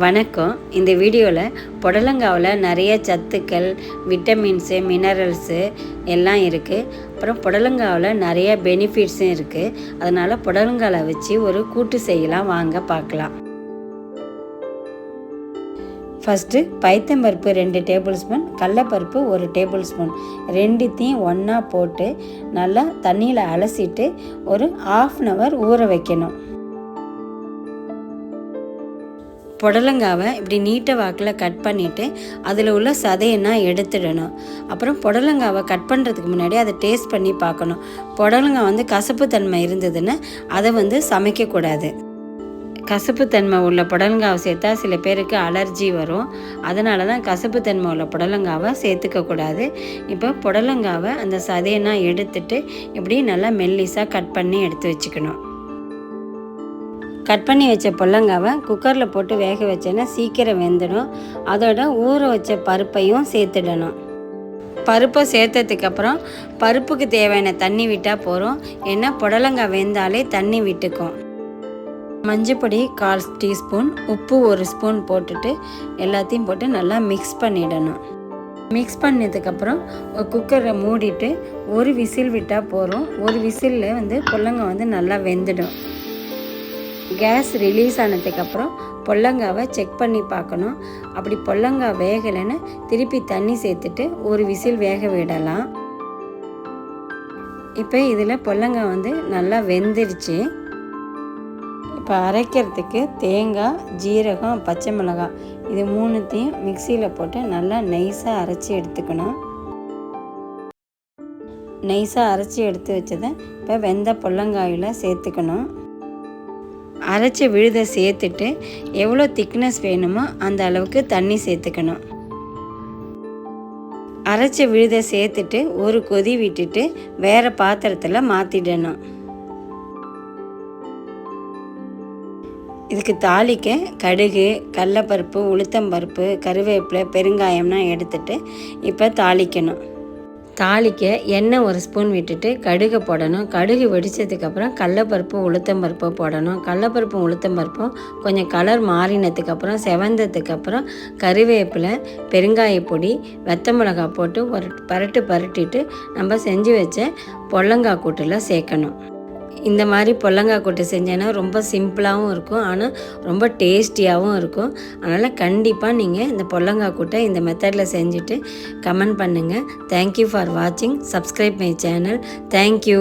வணக்கம். இந்த வீடியோவில் புடலங்காவில் நிறைய சத்துக்கள் விட்டமின்ஸு மினரல்ஸு எல்லாம் இருக்குது அப்புறம் புடலங்காவில் நிறைய பெனிஃபிட்ஸும் இருக்குது அதனால் புடலங்காவை வச்சு ஒரு கூட்டு செய்யலாம். வாங்க பார்க்கலாம். ஃபஸ்ட்டு பைத்தம்பருப்பு ரெண்டு டேபிள் ஸ்பூன் கடலப்பருப்பு ஒரு டேபிள் ஸ்பூன் ரெண்டுத்தையும் ஒன்றா போட்டு நல்லா தண்ணியில் அலசிட்டு ஒரு ஆஃப் அன் ஹவர் ஊற வைக்கணும். புடலங்காவை இப்படி நீட்ட வாக்கில் கட் பண்ணிவிட்டு அதில் உள்ள சதையெல்லாம் எடுத்துடணும். அப்புறம் புடலங்காவை கட் பண்ணுறதுக்கு முன்னாடி அதை டேஸ்ட் பண்ணி பார்க்கணும் புடலங்காய் வந்து கசப்புத்தன்மை இருந்ததுன்னா அதை வந்து சமைக்கக்கூடாது கசப்புத்தன்மை உள்ள புடலங்காவை சேர்த்தா சில பேருக்கு அலர்ஜி வரும். அதனால தான் கசப்புத்தன்மை உள்ள புடலங்காவை சேர்த்துக்கக்கூடாது இப்போ புடலங்காவை அந்த சதையெல்லாம் எடுத்துட்டு இப்படி நல்லா மெல்லிஸாக கட் பண்ணி எடுத்து வச்சுக்கணும். கட் பண்ணி வச்ச பொல்லங்காவை குக்கரில் போட்டு வேக வச்சேன்னா சீக்கிரம் வெந்துடும். அதோட ஊற வச்ச பருப்பையும் சேர்த்துடணும். பருப்பை சேர்த்ததுக்கப்புறம் பருப்புக்கு தேவையான தண்ணி விட்டால் போகிறோம் ஏன்னா புடலங்காய் வெந்தாலே தண்ணி விட்டுக்கும். மஞ்சப்பொடி கால் டீஸ்பூன் உப்பு ஒரு ஸ்பூன் போட்டுட்டு எல்லாத்தையும் போட்டு நல்லா மிக்ஸ் பண்ணிடணும். மிக்ஸ் பண்ணதுக்கப்புறம் குக்கரை மூடிட்டு ஒரு விசில் விட்டால் போகிறோம் ஒரு விசிலில் வந்து பொல்லங்காய் வந்து நல்லா வெந்துடும். கேஸ் ரிலீஸ் ஆனதுக்கப்புறம் பொல்லங்காவை செக் பண்ணி பார்க்கணும். அப்படி பொல்லங்காய் வேகலைன்னு திருப்பி தண்ணி சேர்த்துட்டு ஒரு விசில் வேக விடலாம். இப்போ இதில் பொல்லங்காய் வந்து நல்லா வெந்துருச்சு. இப்போ அரைக்கிறதுக்கு தேங்காய் ஜீரகம் பச்சை மிளகாய் இது மூணுத்தையும் மிக்சியில் போட்டு நல்லா நைஸாக அரைச்சி எடுத்துக்கணும். நைஸாக அரைச்சி எடுத்து வச்சதை இப்போ வெந்த பொல்லங்காயில் சேர்த்துக்கணும். அரைச்ச விழுதை சேர்த்துட்டு எவ்வளோ திக்னஸ் வேணுமோ அந்த அளவுக்கு தண்ணி சேர்த்துக்கணும். அரைச்ச விழுதை சேர்த்துட்டு ஒரு கொதி விட்டுட்டு வேறு பாத்திரத்தில் மாற்றிடணும் இதுக்கு தாளிக்க கடுகு கடலப்பருப்பு உளுத்தம்பருப்பு கருவேப்பிலை பெருங்காயம்லாம் எடுத்துட்டு இப்போ தாளிக்கணும். தாளிக்க எண்ணெய் ஒரு ஸ்பூன் விட்டுட்டு கடுகு போடணும். கடுகு வெடித்ததுக்கப்புறம் கடலப்பருப்பு உளுத்தம்பருப்பு போடணும். கடலப்பருப்பு உளுத்தம்பருப்பும் கொஞ்சம் கலர் மாறினதுக்கப்புறம் செவந்ததுக்கப்புறம் கருவேப்பிலை பெருங்காய பொடி வெத்த மிளகாய் போட்டு ஒரு பரட்டு பரட்டிட்டு நம்ம செஞ்சு வச்ச பொல்லங்காய் கூட்டில் சேர்க்கணும். இந்த மாதிரி பொல்லங்காய் கொட்டை செஞ்சேன்னா ரொம்ப சிம்பிளாகவும் இருக்கும் ஆனால் ரொம்ப டேஸ்டியாகவும் இருக்கும். அதனால் கண்டிப்பாக நீங்கள் இந்த பொல்லங்காய் கொட்டை இந்த மெத்தடில் செஞ்சுட்டு கமெண்ட் பண்ணுங்கள் தேங்க்யூ ஃபார் வாட்சிங் subscribe my channel thank you